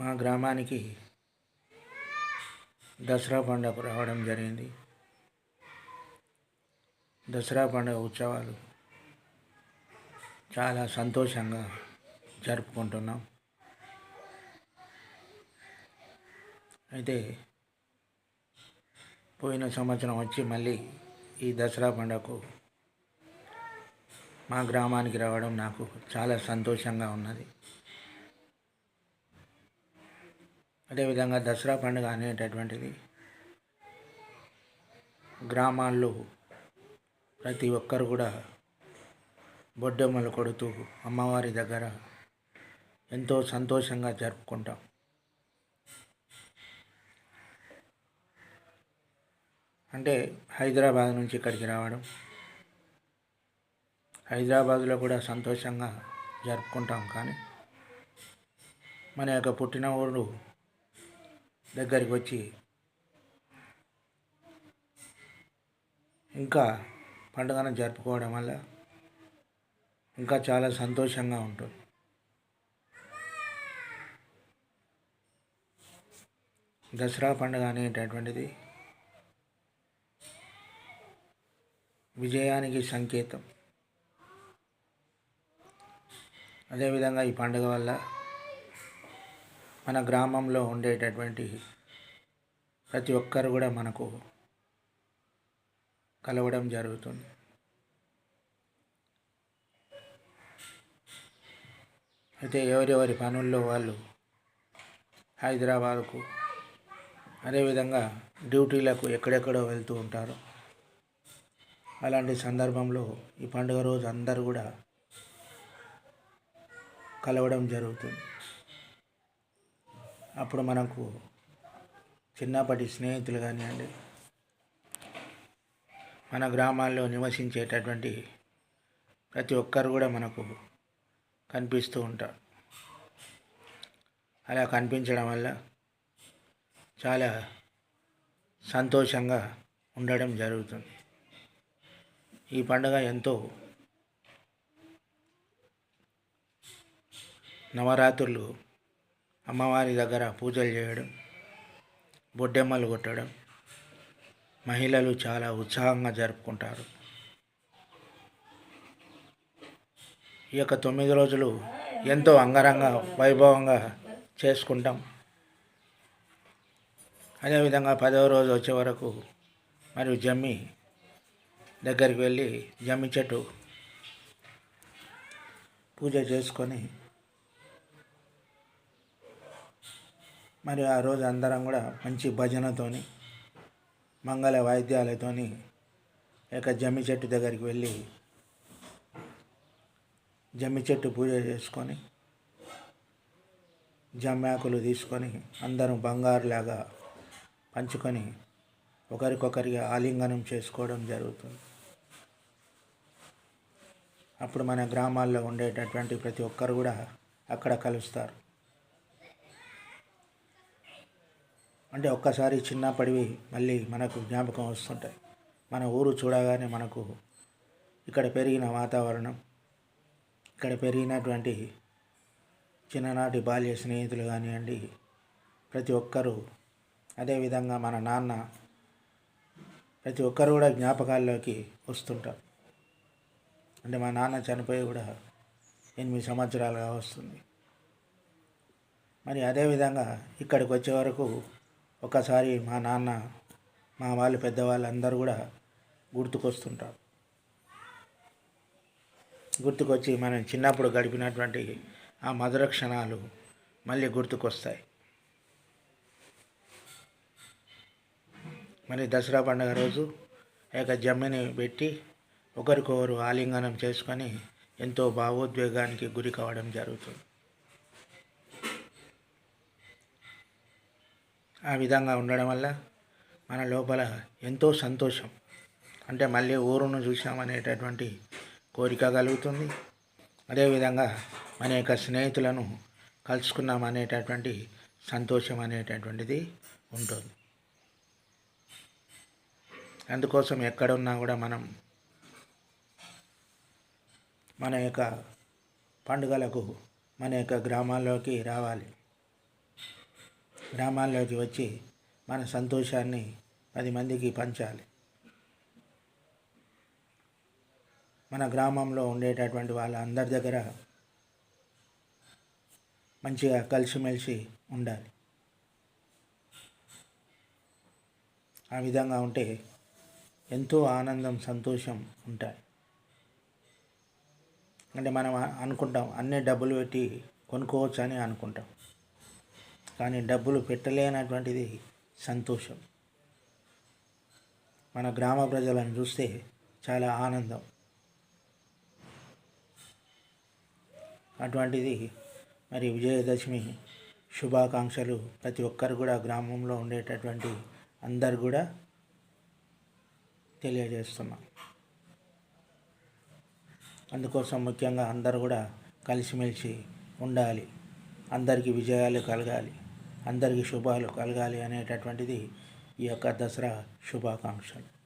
మా గ్రామానికి దసరా పండుగ రావడం జరిగింది. దసరా పండుగ ఉత్సవాలు చాలా సంతోషంగా జరుపుకుంటున్నాం. అయితే పోయిన సంవత్సరం వచ్చి మళ్ళీ ఈ దసరా పండుగకు మా గ్రామానికి రావడం నాకు చాలా సంతోషంగా ఉన్నది. అదేవిధంగా దసరా పండుగ అనేటటువంటిది గ్రామాల్లో ప్రతి ఒక్కరు కూడా బొడ్డెమ్మలు కొడుతూ అమ్మవారి దగ్గర ఎంతో సంతోషంగా జరుపుకుంటాం. అంటే హైదరాబాద్ నుంచి ఇక్కడికి రావడం హైదరాబాద్లో కూడా సంతోషంగా జరుపుకుంటాం కానీ మన యొక్క పుట్టిన ఊరు దగ్గరికి వచ్చి ఇంకా పండుగను జరుపుకోవడం వల్ల ఇంకా చాలా సంతోషంగా ఉంటుంది. దసరా పండుగ అనేటటువంటిది విజయానికి సంకేతం. అదేవిధంగా ఈ పండుగ వల్ల మన గ్రామంలో ఉండేటటువంటి ప్రతి ఒక్కరు కూడా మనకు కలవడం జరుగుతుంది. అయితే ఎవరెవరి పనుల్లో వాళ్ళు హైదరాబాద్కు అదేవిధంగా డ్యూటీలకు ఎక్కడెక్కడో వెళ్తూ ఉంటారు. అలాంటి సందర్భంలో ఈ పండుగ రోజు అందరూ కూడా కలవడం జరుగుతుంది. అప్పుడు మనకు చిన్నప్పటి స్నేహితులు కానివ్వండి మన గ్రామాల్లో నివసించేటటువంటి ప్రతి ఒక్కరు కూడా మనకు కనిపిస్తూ ఉంటారు. అలా కనిపించడం వల్ల చాలా సంతోషంగా ఉండడం జరుగుతుంది. ఈ పండుగ ఎంతో నవరాత్రులు అమ్మవారి దగ్గర పూజలు చేయడం బొడ్డెమ్మలు కొట్టడం మహిళలు చాలా ఉత్సాహంగా జరుపుకుంటారు. ఈ యొక్క తొమ్మిది రోజులు ఎంతో అంగరంగ వైభవంగా చేసుకుంటాం. అదేవిధంగా పదవ రోజు వచ్చే వరకు మరియు జమ్మి దగ్గరికి వెళ్ళి జమ్మి చెట్టు పూజ చేసుకొని మరి ఆ రోజు అందరం కూడా మంచి భజనతోని మంగళ వాయిద్యాలతోని ఇక జమ్మి చెట్టు దగ్గరికి వెళ్ళి జమ్మి చెట్టు పూజ చేసుకొని జమ్మాకులు తీసుకొని అందరం బంగారులాగా పంచుకొని ఒకరికొకరికి ఆలింగనం చేసుకోవడం జరుగుతుంది. అప్పుడు మన గ్రామాల్లో ఉండేటటువంటి ప్రతి ఒక్కరు కూడా అక్కడ కలుస్తారు. అంటే ఒక్కసారి చిన్నప్పటివి మళ్ళీ మనకు జ్ఞాపకం వస్తుంటాయి. మన ఊరు చూడగానే మనకు ఇక్కడ పెరిగిన వాతావరణం ఇక్కడ పెరిగినటువంటి చిన్ననాటి బాల్య స్నేహితులు కానివ్వండి ప్రతి ఒక్కరూ అదేవిధంగా మన నాన్న ప్రతి ఒక్కరు కూడా జ్ఞాపకాల్లోకి వస్తుంటారు. అంటే మా నాన్న చనిపోయి కూడా ఎనిమిది సంవత్సరాలుగా వస్తుంది. మరి అదేవిధంగా ఇక్కడికి వచ్చే వరకు ఒకసారి మా నాన్న మా వాళ్ళు పెద్దవాళ్ళు అందరూ కూడా గుర్తుకొస్తుంటారు. గుర్తుకొచ్చి మనం చిన్నప్పుడు గడిపినటువంటి ఆ మధుర క్షణాలు మళ్ళీ గుర్తుకొస్తాయి. మరి దసరా పండుగ రోజు యొక్క జమ్మిని పెట్టి ఒకరికొకరు ఆలింగనం చేసుకొని ఎంతో భావోద్వేగానికి గురి కావడం జరుగుతుంది. ఆ విధంగా ఉండడం వల్ల మన లోపల ఎంతో సంతోషం. అంటే మళ్ళీ ఊరును చూసామనేటటువంటి కోరిక కలుగుతుంది. అదేవిధంగా మన యొక్క స్నేహితులను కలుసుకున్నాం అనేటటువంటి సంతోషం అనేటటువంటిది ఉంటుంది. అందుకోసం ఎక్కడున్నా కూడా మనం మన యొక్క పండుగలకు మన యొక్క గ్రామాల్లోకి రావాలి. గ్రామాల్లోకి వచ్చి మన సంతోషాన్ని పది మందికి పంచాలి. మన గ్రామంలో ఉండేటటువంటి వాళ్ళ అందరి దగ్గర మంచిగా కలిసిమెలిసి ఉండాలి. ఆ విధంగా ఉంటే ఎంతో ఆనందం సంతోషం ఉంటాయి. అంటే మనం అనుకుంటాం అన్నీ డబ్బులు పెట్టి కొనుక్కోవచ్చు అని అనుకుంటాం. కానీ డబ్బులు పెట్టలేనటువంటిది సంతోషం. మన గ్రామ ప్రజలను చూస్తే చాలా ఆనందం. అటువంటిది మరి విజయదశమి శుభాకాంక్షలు ప్రతి ఒక్కరు కూడా గ్రామంలో ఉండేటటువంటి అందరు కూడా తెలియజేస్తున్నాం. అందుకోసం ముఖ్యంగా అందరు కూడా కలిసిమెలిసి ఉండాలి. అందరికీ విజయాలు కలగాలి. అందరికీ శుభాలు కలగాలి అనేటటువంటిది ఈ యొక్క దసరా శుభాకాంక్షలు.